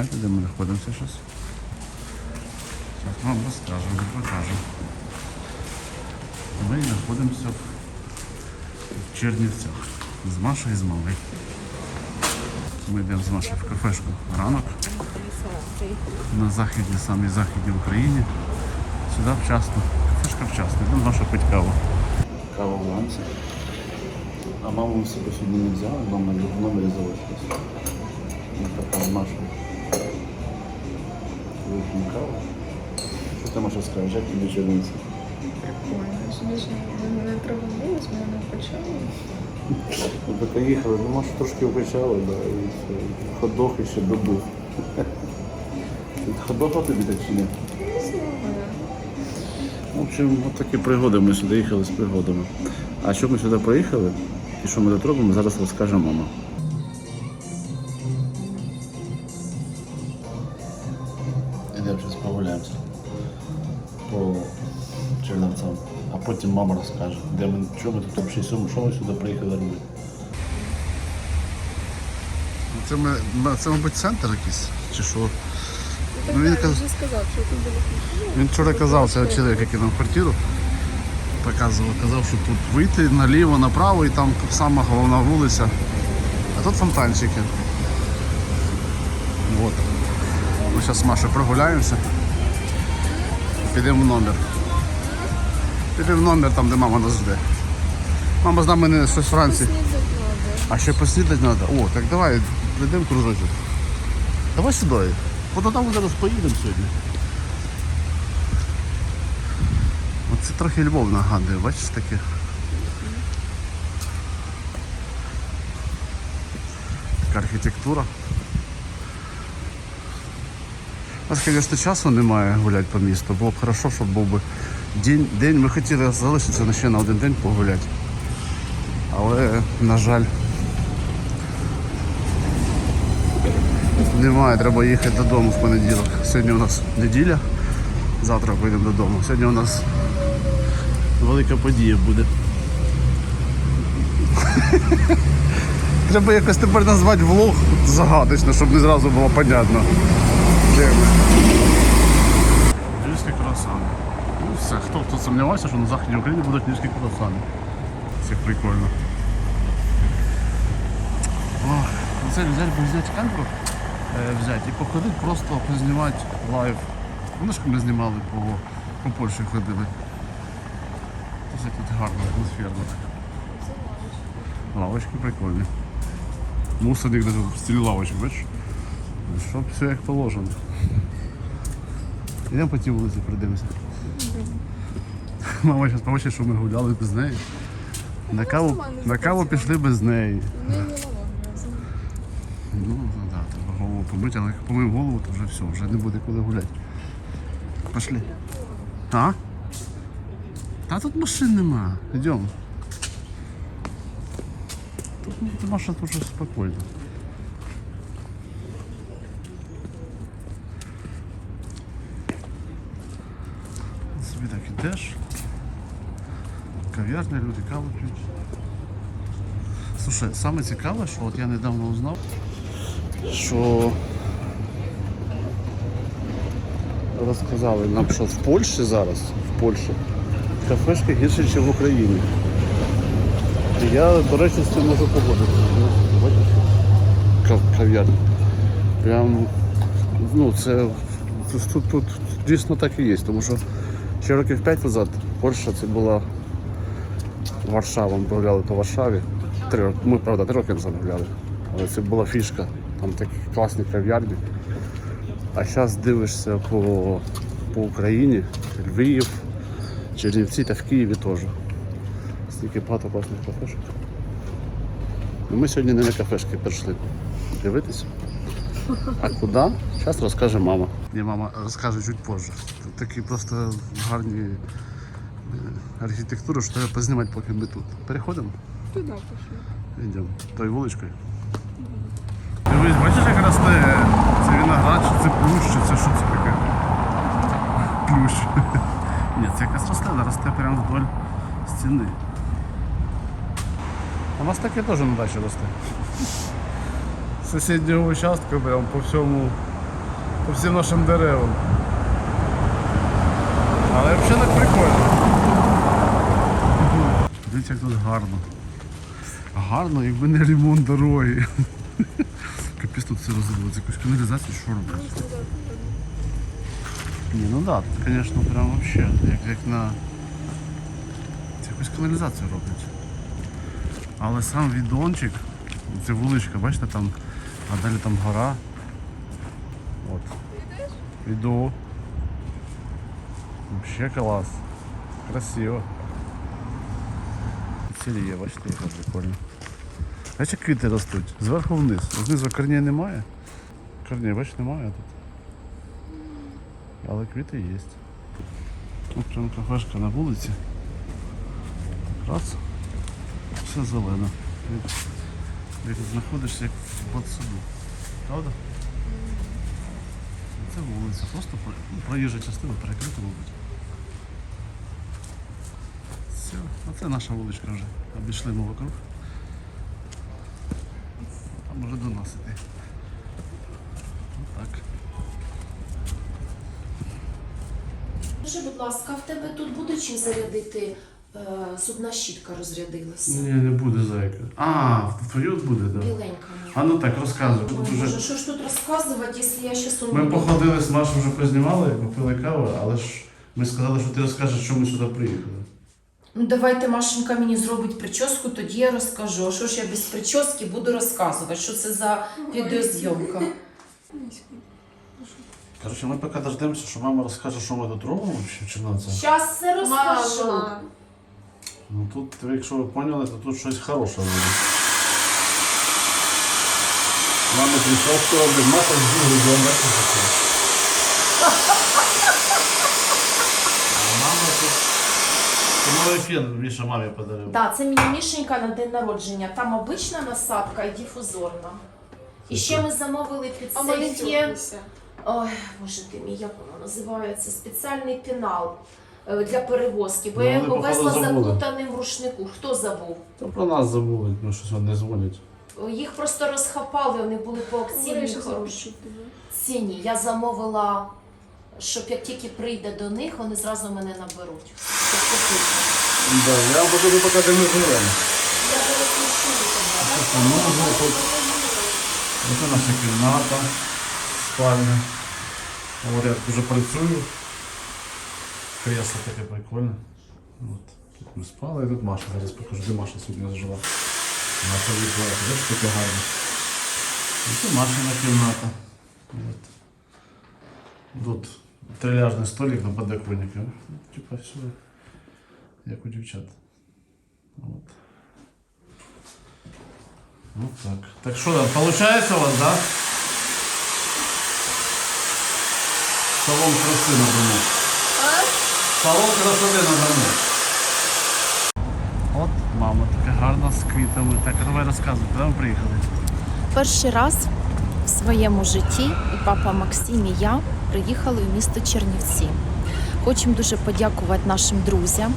Знаєте, де ми знаходимося зараз? Зараз вам розкажемо, покажемо. Ми знаходимося в Чернівцях з Машою і з мамою. Ми йдемо з Машою в кафешку ранок на західній, самій західній Україні. Сюди вчасно. Кафешка вчасно. Йдемо Маша пить каву. Кава в ланці. А маму ми собою сьогодні не взяли, мама в номері залишилась. Ми така з Машою. Що ти Маша скажеш, як тобі черниці? Прикольно. Сьогодні ж мене травмувалось, мене не почало. Ми би поїхали, ну Машу трошки укачали, да, і все. Ходох і ще добув. Ходох тобі так чи ні? Не знаю. В общем, от такі пригоди. Ми сюди їхали з пригодами. А що ми сюди приїхали і що ми тут робимо, зараз розкаже мама. Що ми тут взагалі, ми- що ми сюди приїхали робити. Це, ми, це, мабуть, центр якийсь, чи що? Ну, він так, каз- вже сказав, що тут було Він вчора казав, це чоловік, який нам квартиру показував, казав, що тут вийти наліво, направо і там сама головна вулиця. А тут фонтанчики. От. Ми зараз з Машею прогуляємося. Підемо в номер. Підемо в номер там, де мама нас жде. Мама з нами не щось вранці. А ще поснідати треба. О, так давай, прийдемо кружочок. Давай сюди. От ми зараз поїдемо сьогодні. Оце трохи Львов нагадує, бачиш таке? Така архітектура. У нас, звісно, часу немає гуляти по місту. Було б хорошо, щоб був би день. день. Ми хотіли залишитися ще на один день погуляти. Але, на жаль, немає, треба їхати додому в понеділок. Сьогодні у нас неділя, завтра поїдемо додому. Сьогодні у нас велика подія буде. Треба якось тепер назвати влог загадочно, щоб не зразу було понятно. Львівські круасани. Ну все, хто, хто сумнівався, що на Західній Україні будуть львівські круасани. Це прикольно. Ох, це взяти, би взяти камеру, е, взяти і походити, просто познімати лайв. Вони ж ми знімали по, по Польщі ходили. Це тут гарно, атмосферно. Лавочки прикольні. Мусорник даже в стилі лавочок, бачиш? Щоб все як положено. Йдемо по тій вулиці пройдемося. Мама зараз побачить, що ми гуляли без неї. На каву, на каву пішли без неї. Ну, так, да, треба голову помити, але як помив голову, то вже все, вже не буде куди гуляти. Пошли. А? Та тут машин нема. Йдемо. Тут Маша дуже спокійно. Собі так ідеш. Кав'ярня, люди каву п'ють. Слушай, саме цікаве, що от я недавно узнав, що розказали нам, що в Польщі зараз, в Польщі, кафешки гірше, ніж в Україні. І я, до речі, з цим можу погодитися. Ну, бачиш? Кав'ярня. Прям, ну, це тут, тут, тут дійсно так і є, тому що ще років 5 назад Польща це була Варшава, ми прогуляли по Варшаві. Три, роки- ми, правда, три роки назад гуляли. Але це була фішка. Там такі класні кав'ярні. А зараз дивишся по, по Україні, Львів, Чернівці та в Києві теж. Стільки багато класних кафешок. Ну, ми сьогодні не на кафешки прийшли дивитися. А куди? Зараз розкаже мама. Ні, мама розкаже чуть позже. Такі просто гарні архітектури, що треба познімати, поки ми тут. Переходимо? Туди пішли. Йдемо. Тою вуличкою. Дивись, бачиш, як росте це виноград, чи це плющ, чи це що це таке? Плющ. Ні, це якась рослина, росте прямо вдоль стіни. У нас таке теж на дачі росте. сусіднього участку прям по всьому, по всім нашим деревам. Але взагалі так прикольно. Дивіться, як тут гарно. Гарно, якби не ремонт дороги. Капець тут все розробили. Якусь каналізацію, що робить? Ні, ну так, тут, звісно, прям вообще, як, як на. Це якусь каналізацію роблять. Але сам відончик, це вуличка, бачите, там, а далі там гора. От. Іду. Вообще клас. Красиво. Цілі є, бачите, яка прикольно. Бачите, як квіти ростуть. Зверху вниз. Знизу корней немає. Корней, бачите, немає тут. Але квіти є. Тут прям кафешка на вулиці. Раз. Все зелено. Як, як знаходишся як в ботсаду. Правда? Це вулиця, просто про- ну, проїжджа частина перекрита, мабуть. Оце наша вуличка вже. Обійшли ми вокруг. А може до нас іти. Отак. Скажи, будь ласка, в тебе тут буде чим зарядити е, зубна щітка розрядилася? Ні, не буде зайка. А, в твою буде, так. Да. Біленька. А ну так, розказуй. Тут Ой. Боже, що ж тут розказувати, якщо я ще сумну? Ми походили з Машою вже познімали, попили каву, але ж ми сказали, що ти розкажеш, що ми сюди приїхали. Ну давайте Машенька мені зробить прическу, тоді я розкажу. А що ж я без прически буду розказувати? Що це за відеозйомка? Коротше, ми поки дождемося, що мама розкаже, що ми тут робимо в Черновцях. Щас все розкажу. Мама. Ну тут, ви, якщо ви поняли, то тут щось хороше буде. Мама прийшов, робить, Маша з Google бачите, таке. А мама тут... Це новий фен Міша мамі подарив. Так, це мені Мішенька на день народження. Там обична насадка і дифузорна. І ще ми замовили під А тюркайся. Ой, боже ти мій, як воно називається? Спеціальний пенал е, для перевозки, бо Ну, я вони, його походу, везла забули. закутаним в рушнику. Хто забув? Та про нас забули, ну щось вони дзвонять. Їх просто розхапали, вони були по акційній хорошій запишу ціні. Я замовила, щоб як тільки прийде до них, вони зразу мене наберуть. Щоб купити. Да, я покажу поки де ми живемо. Я не чую тебе. Це музика тут. Це наша кімната, спальня. Говорять, вже працюю. Кресло таке прикольне. От. Тут ми спали, і тут Маша. Зараз покажу, де Маша сьогодні зажила. Наша вікла, теж таке гарне. І це Машина кімната. От. Тут трилярний столик на подоконнику. Типа все як у дівчат. От. Ну так. Так что там, получается у вас, да? Салон краси на дому. Салон красоти на дому. От мама така гарна з квітами. Так, а давай розказуй, куди ми приїхали? Перший раз в своєму житті і папа Максим і я приїхали в місто Чернівці. Хочемо дуже подякувати нашим друзям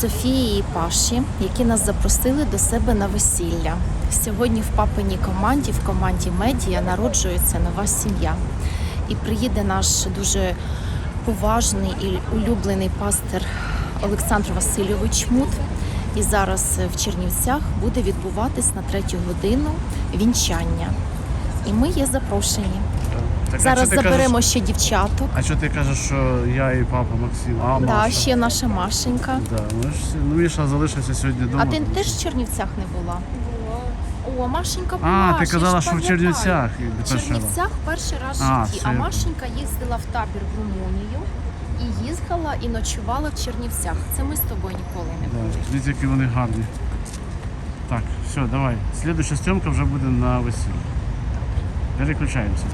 Софії і Паші, які нас запросили до себе на весілля. Сьогодні в папиній команді, в команді медіа, народжується нова сім'я. І приїде наш дуже поважний і улюблений пастир Олександр Васильович Мут. І зараз в Чернівцях буде відбуватись на третю годину вінчання. І ми є запрошені. Так, Зараз а що ти заберемо Кажеш, ще дівчаток. а що ти кажеш, що я і папа Максим? А, Маша. ще наша Машенька. Да, ми ж, всі- ну, Міша залишився сьогодні вдома. А ти теж в Чернівцях не була? Була. О, Машенька була. А, ти ще ж казала, що в пам'ятаю. Чернівцях. і В перший раз. Чернівцях перший раз в А, житті. все, А я Машенька їздила в табір в Румунію і їздила і ночувала в Чернівцях. Це ми з тобою ніколи не Да. Дивіться, які вони гарні. Так, все, давай. Слідуюча зйомка вже буде на весіллі. Переключаємося.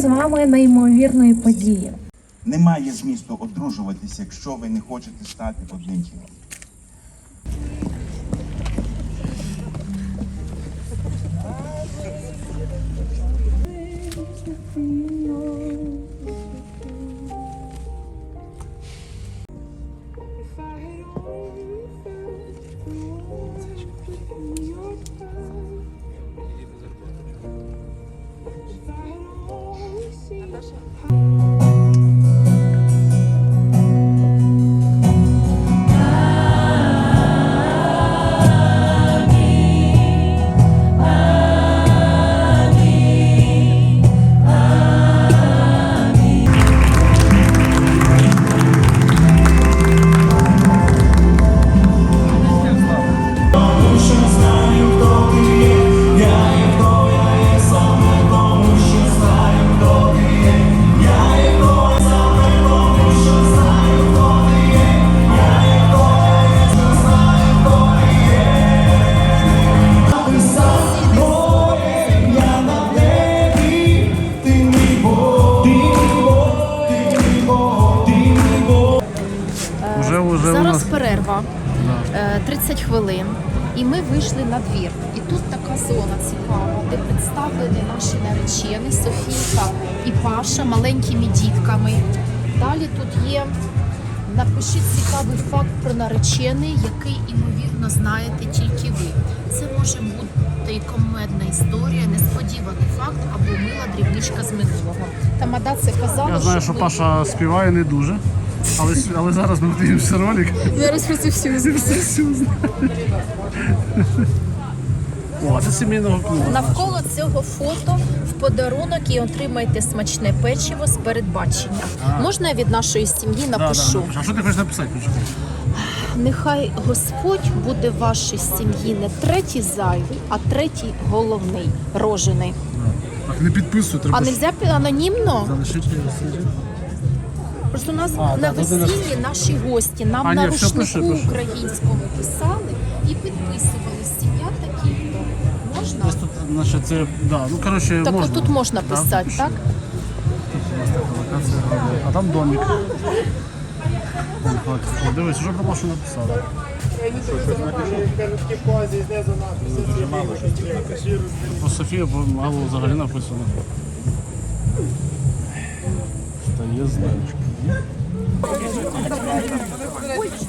З вами неймовірної події. Немає змісту одружуватися, якщо ви не хочете стати одним тілом. Маленькими дітками. Далі тут є. Напишіть цікавий факт про наречений, який, імовірно, знаєте тільки ви. Це може бути комедна історія, несподіваний факт або мила дрібничка з минулого. Тамада це казала, Я знаю, що ми- Паша співає не дуже. Але, але зараз ми подивимося ролик. Зараз про це все все узнаєш. О, це сімейного клубу. Навколо цього фото в подарунок і отримайте смачне печиво з передбачення. Можна я від нашої сім'ї напишу? А що ти хочеш написати? Нехай Господь буде в вашій сім'ї не третій зайвий, а третій головний рожений. Так, не підписуй, треба А нельзя пі- анонімно? залишити. Просто у нас А, на да, тут у нас- весіллі наші гості нам А, на ні, все, рушнику пиши, пиши. українському писали і підписували сім'я такі-то. Тут, значить, це, да, ну, коротше, Так можна. тут можна писати, так? У нас така локація гарна. А там домик. Вон, так, Дивись, що про Пашу написали. Про Софію мало взагалі написано.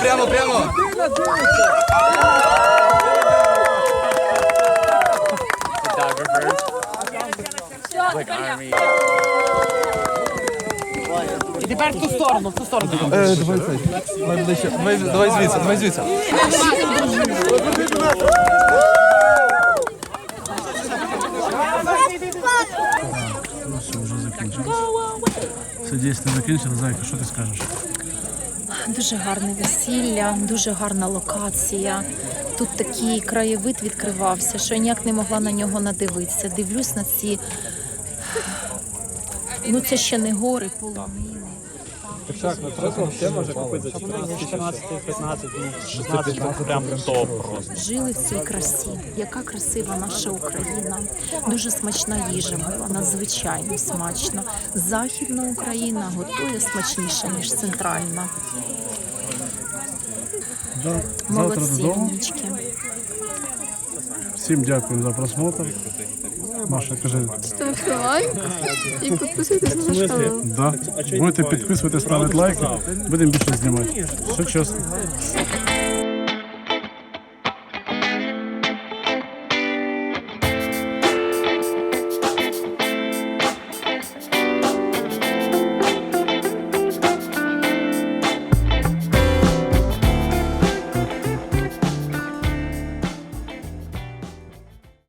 прямо, прямо, прямо. Давай, давай звідси, давай звідси. Ну все, вже закінчилось. Все дійсно закінчилось. Зайка, що ти скажеш? Дуже гарне весілля, дуже гарна локація. Тут такий краєвид відкривався, що я ніяк не могла на нього надивитися. Дивлюсь на ці. Ну це ще не гори, полонини. Жили в цій красі. Яка красива наша Україна. Дуже смачна їжа була, надзвичайно смачно. Західна Україна готує смачніше, ніж центральна. Да. Завтра додому. Всім дякую за просмотр. Маша, кажи. Ставте лайк і підписуйтесь на наш канал. Да. Будете підписувати, ставити лайки. Будемо більше знімати. Все чесно.